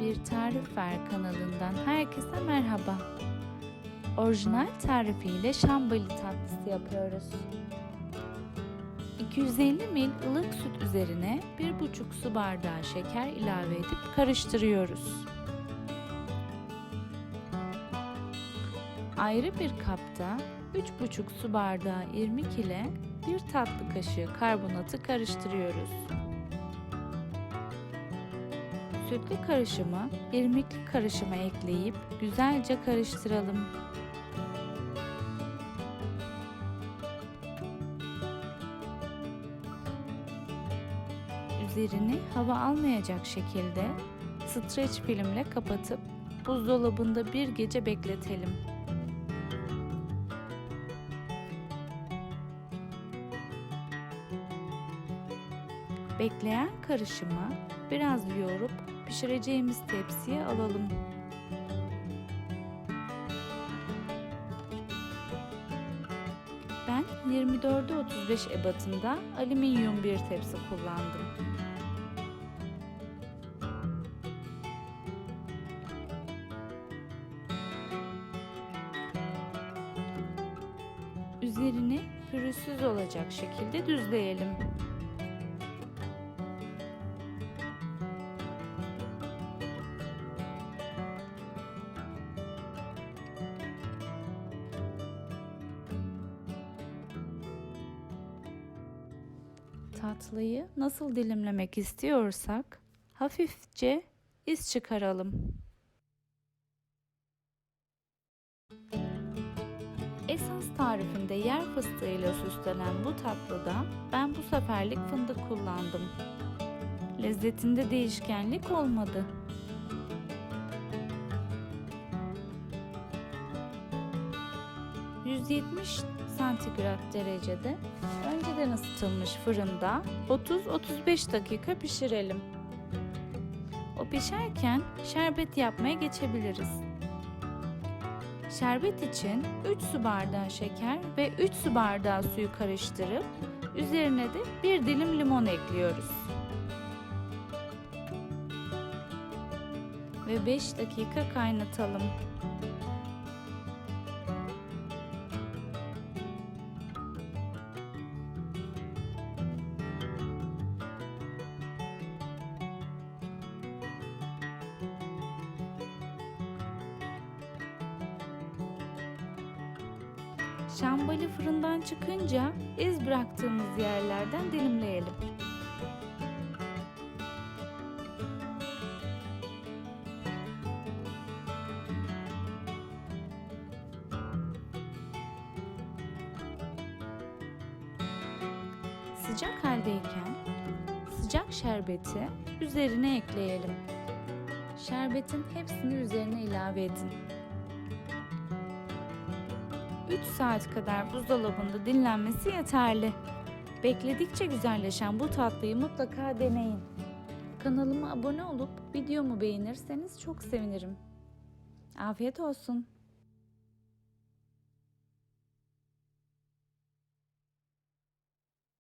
Bir Tarif Ver kanalından herkese merhaba. Orijinal tarifiyle şambali tatlısı yapıyoruz. 250 ml ılık süt üzerine 1,5 su bardağı şeker ilave edip karıştırıyoruz. Ayrı bir kapta 3,5 su bardağı irmik ile 1 tatlı kaşığı karbonatı karıştırıyoruz. Sütlü karışımı irmikli karışıma ekleyip güzelce karıştıralım. Üzerini hava almayacak şekilde streç filmle kapatıp buzdolabında bir gece bekletelim. Bekleyen karışımı biraz yoğurup pişireceğimiz tepsiye alalım. Ben 24'e 35 ebatında alüminyum bir tepsi kullandım. Üzerini pürüzsüz olacak şekilde düzleyelim. Tatlıyı nasıl dilimlemek istiyorsak hafifçe iz çıkaralım. Esas tarifinde yer fıstığıyla süslenen bu tatlıda ben bu seferlik fındık kullandım. Lezzetinde değişkenlik olmadı. ...170 santigrat derecede önceden ısıtılmış fırında 30-35 dakika pişirelim. O pişerken şerbet yapmaya geçebiliriz. Şerbet için 3 su bardağı şeker ve 3 su bardağı suyu karıştırıp üzerine de bir dilim limon ekliyoruz. Ve 5 dakika kaynatalım. Şambali fırından çıkınca iz bıraktığımız yerlerden dilimleyelim. Sıcak haldeyken sıcak şerbeti üzerine ekleyelim. Şerbetin hepsini üzerine ilave edin. 3 saat kadar buzdolabında dinlenmesi yeterli. Bekledikçe güzelleşen bu tatlıyı mutlaka deneyin. Kanalıma abone olup videomu beğenirseniz çok sevinirim. Afiyet olsun.